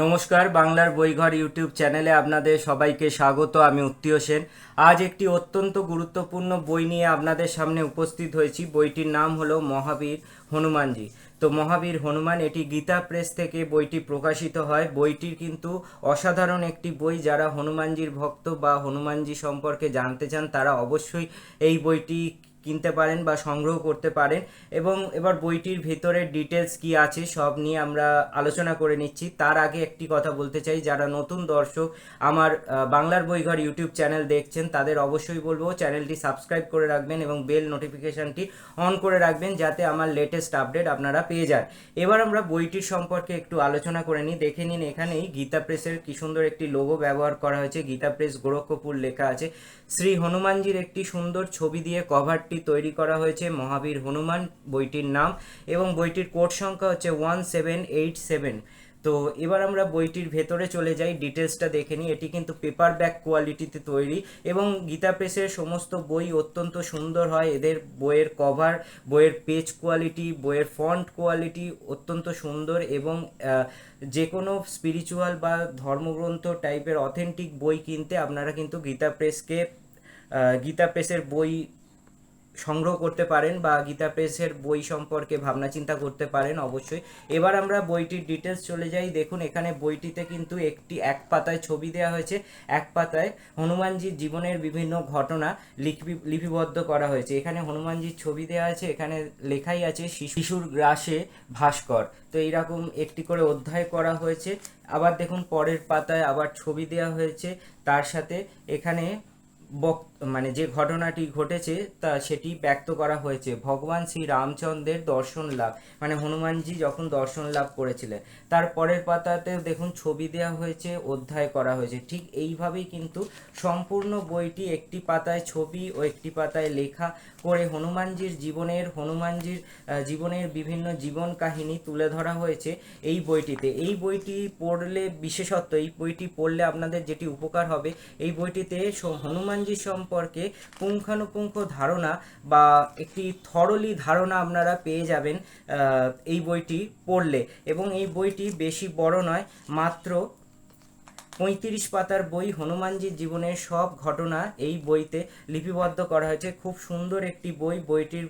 নমস্কার, বাংলার বইঘর ইউটিউব চ্যানেলে আপনাদের সবাইকে স্বাগত। আমি উত্তীয় সেন। আজ একটি অত্যন্ত গুরুত্বপূর্ণ বই নিয়ে আপনাদের সামনে উপস্থিত হয়েছি। বইটির নাম হলো মহাবীর হনুমানজি। তো মহাবীর হনুমান, এটি গীতা প্রেস থেকে বইটি প্রকাশিত হয়। বইটির কিন্তু অসাধারণ একটি বই। যারা হনুমানজির ভক্ত বা হনুমানজি সম্পর্কে জানতে চান, তারা অবশ্যই এই বইটি কিনতে পারেন বা সংগ্রহ করতে পারেন। এবং এবার বইটির ভেতরের ডিটেলস কি আছে সব নিয়ে আমরা আলোচনা করে নিচ্ছি। তার আগে একটি কথা বলতে চাই, যারা নতুন দর্শক আমার বাংলার বইঘর ইউটিউব চ্যানেল দেখছেন, তাদের অবশ্যই বলব চ্যানেলটি সাবস্ক্রাইব করে রাখবেন এবং বেল নোটিফিকেশনটি অন করে রাখবেন যাতে আমার লেটেস্ট আপডেট আপনারা পেয়ে যান। এবার আমরা বইটির সম্পর্কে একটু আলোচনা করে নিই। দেখে নিন এখানেই গীতা প্রেসের কি সুন্দর একটি লোগো ব্যবহার করা হয়েছে। গীতা প্রেস গোরক্ষপুর লেখা আছে। শ্রী হনুমানজির একটি সুন্দর ছবি দিয়ে কভারটি তৈরি করা হয়েছে। মহাবীর হনুমান বইটির নাম এবং বইটির কোড সংখ্যা হচ্ছে ওয়ান সেভেন এইট সেভেন। তো এবার আমরা বইটির ভেতরে চলে যাই ডিটেলসটা দেখে নিই। এটি কিন্তু পেপার ব্যাক কোয়ালিটিতে তৈরি এবং গীতা প্রেসের সমস্ত বই অত্যন্ত সুন্দর হয়। এদের বইয়ের কভার, বইয়ের পেজ কোয়ালিটি, বইয়ের ফন্ট কোয়ালিটি অত্যন্ত সুন্দর এবং যে কোনো স্পিরিচুয়াল বা ধর্মগ্রন্থ টাইপের অথেন্টিক বই কিনতে আপনারা কিন্তু গীতা প্রেসকে গীতা প্রেসের বই সংগ্রহ করতে পারেন বা গীতা প্রেসের বই সম্পর্কে ভাবনা চিন্তা করতে পারেন অবশ্যই। এবার আমরা বইটির ডিটেলস চলে যাই। দেখুন, এখানে বইটিতে কিন্তু একটি এক পাতায় ছবি দেওয়া হয়েছে। এক পাতায় হনুমানজির জীবনের বিভিন্ন ঘটনা লিপি লিপিবদ্ধ করা হয়েছে। এখানে হনুমানজির ছবি দেওয়া আছে। এখানে লেখাই আছে, শিশু- শিশুর গ্রাসে ভাস্কর। তো এইরকম একটি করে অধ্যায় করা হয়েছে। আবার দেখুন, পরের পাতায় আবার ছবি দেওয়া হয়েছে। তার সাথে এখানে মানে যে ঘটনাটি ঘটেছে তা সেটি ব্যক্ত করা হয়েছে। ভগবান শ্রী রামচন্দ্রের দর্শন লাভ মানে হনুমানজি যখন দর্শন লাভ করেছিলেন, তার পরের পাতাতেও দেখুন ছবি দেওয়া হয়েছে, অধ্যায় করা হয়েছে। ঠিক এইভাবেই কিন্তু সম্পূর্ণ বইটি একটি পাতায় ছবি ও একটি পাতায় লেখা করে হনুমানজির জীবনের হনুমানজির জীবনের বিভিন্ন জীবন কাহিনী তুলে ধরা হয়েছে এই বইটিতে। এই বইটি পড়লে বিশেষত এই বইটি পড়লে আপনাদের যেটি উপকার হবে, এই বইটিতে স- হনুমানজি সম্পর্কে পুঙ্খানুপুঙ্খ ধারণা বা একটি থরলি ধারণা আপনারা পেয়ে যাবেন এই বইটি পড়লে। এবং এই বইটি বেশি বড় নয়, মাত্র পঁয়ত্রিশ পাতার বই হনুমানজির জীবনের সব ঘটনা এই বইতে লিপিবদ্ধ করা হয়েছে। খুব সুন্দর একটি বই বইটির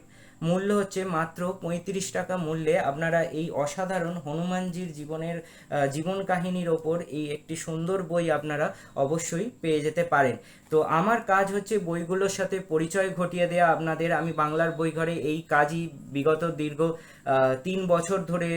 মূল্য হচ্ছে মাত্র পঁয়ত্রিশ টাকা মূল্যে। আপনারা এই অসাধারণ হনুমানজির জীবনের জীবন কাহিনীর ওপর এই একটি সুন্দর বই আপনারা অবশ্যই পেয়ে যেতে পারেন। তো আমার কাজ হচ্ছে বইগুলোর সাথে পরিচয় ঘটিয়ে দেওয়া আপনাদের। আমি বাংলার বইঘরে এই কাজই বিগত দীর্ঘ তিন বছর ধরে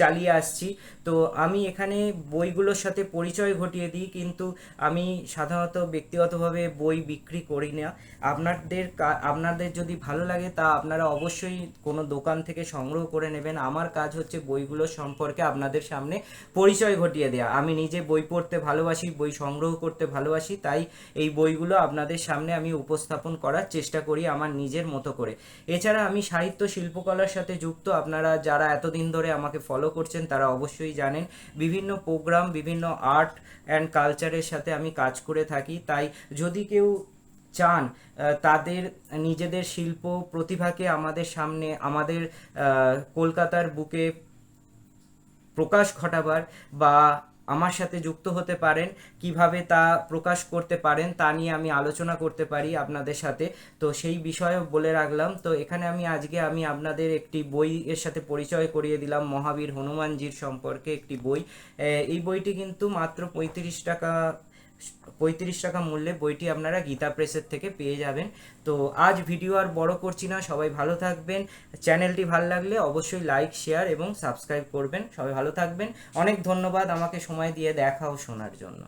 চালিয়ে আসছি। তো আমি এখানে বইগুলোর সাথে পরিচয় ঘটিয়ে দিই, কিন্তু আমি সাধারণত ব্যক্তিগতভাবে বই বিক্রি করি না। আপনাদের আপনাদের যদি ভালো লাগে তা আপনারা অবশ্যই কোনো দোকান থেকে সংগ্রহ করে নেবেন। আমার কাজ হচ্ছে বইগুলো সম্পর্কে আপনাদের সামনে পরিচয় ঘটিয়ে দেওয়া আমি নিজে বই পড়তে ভালোবাসি, বই সংগ্রহ করতে ভালোবাসি, তাই এই বইগুলো আপনাদের সামনে আমি উপস্থাপন করার চেষ্টা করি আমার নিজের মতো করে। এছাড়া আমি সাহিত্য শিল্পকলার সাথে যুক্ত। আপনারা যারা এতদিন ধরে আমাকে ফলো করছেন, তারা অবশ্যই জানেন, বিভিন্ন প্রোগ্রাম বিভিন্ন আর্ট অ্যান্ড কালচারের সাথে আমি কাজ করে থাকি। তাই যদি কেউ চান তাদের নিজেদের শিল্প প্রতিভাকে আমাদের সামনে, আমাদের কলকাতার বুকে প্রকাশ ঘটাবার বা আমার সাথে যুক্ত হতে পারেন, কীভাবে তা প্রকাশ করতে পারেন তা নিয়ে আমি আলোচনা করতে পারি আপনাদের সাথে। তো সেই বিষয়েও বলে রাখলাম। তো এখানে আমি, আজকে আমি আপনাদের একটি বই এর সাথে পরিচয় করিয়ে দিলাম, মহাবীর হনুমানজির সম্পর্কে একটি বই। এই বইটি কিন্তু মাত্র পঁয়ত্রিশ টাকা পঁয়ত্রিশ টাকা মূল্যে বইটি আপনারা গীতা প্রেসের থেকে পেয়ে যাবেন। তো আজ ভিডিও আর বড় করছি না, সবাই ভালো থাকবেন। চ্যানেলটি ভালো লাগলে অবশ্যই লাইক, শেয়ার এবং সাবস্ক্রাইব করবেন। সবাই ভালো থাকবেন। অনেক ধন্যবাদ আমাকে সময় দিয়ে দেখাও শোনার জন্য।